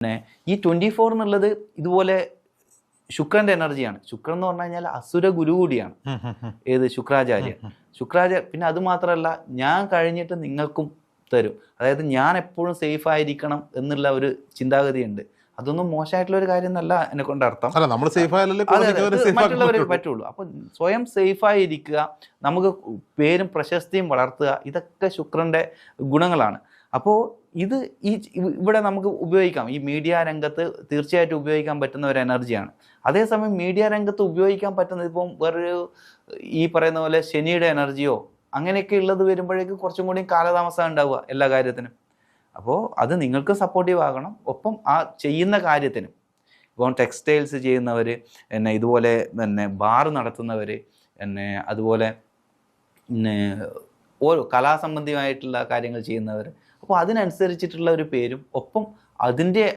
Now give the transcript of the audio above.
പിന്നെ ഈ twenty four എന്നുള്ളത് ഇതുപോലെ ശുക്രന്റെ എനർജിയാണ്. ശുക്രൻ എന്ന് പറഞ്ഞു കഴിഞ്ഞാൽ അസുര ഗുരു കൂടിയാണ്. ഏത്? ശുക്രാചാര്യൻ ശുക്രാചാര്യ പിന്നെ അത് മാത്രമല്ല ഞാൻ കഴിഞ്ഞിട്ട് നിങ്ങൾക്കും തരും. അതായത് ഞാൻ എപ്പോഴും സേഫ് ആയിരിക്കണം എന്നുള്ള ഒരു ചിന്താഗതിയുണ്ട്. അതൊന്നും മോശമായിട്ടുള്ള ഒരു കാര്യം എന്നല്ല എന്നെ കൊണ്ട് അർത്ഥം. നമ്മൾ സേഫ് മറ്റുള്ളവരെ പറ്റുള്ളൂ. അപ്പൊ സ്വയം സേഫായി ഇരിക്കുക നമുക്ക് പേരും പ്രശസ്തിയും വളർത്തുക ഇതൊക്കെ ശുക്രന്റെ ഗുണങ്ങളാണ്. അപ്പോൾ ഇത് ഈ ഇവിടെ നമുക്ക് ഉപയോഗിക്കാം. ഈ മീഡിയ രംഗത്ത് തീർച്ചയായിട്ടും ഉപയോഗിക്കാൻ പറ്റുന്ന ഒരു എനർജിയാണ് അതേസമയം മീഡിയ രംഗത്ത് ഉപയോഗിക്കാൻ പറ്റുന്ന ഇപ്പം വേറൊരു ഈ പറയുന്ന പോലെ ശനിയുടെ എനർജിയോ അങ്ങനെയൊക്കെ ഉള്ളത് വരുമ്പോഴേക്ക് കുറച്ചും കൂടി കാലതാമസം ഉണ്ടാവുക എല്ലാ കാര്യത്തിനും. അപ്പോൾ അത് നിങ്ങൾക്ക് സപ്പോർട്ടീവ് ആകണം. ഒപ്പം ആ ചെയ്യുന്ന കാര്യത്തിനും. ഇപ്പം ടെക്സ്റ്റൈൽസ് ചെയ്യുന്നവർ എന്നെ ഇതുപോലെ പിന്നെ ബാർ നടത്തുന്നവർ എന്നെ അതുപോലെ പിന്നെ ഓരോ കലാസംബന്ധിയായിട്ടുള്ള കാര്യങ്ങൾ ചെയ്യുന്നവർ അപ്പോൾ അതിനനുസരിച്ചിട്ടുള്ള ഒരു പേരും ഒപ്പം അതിന്റെ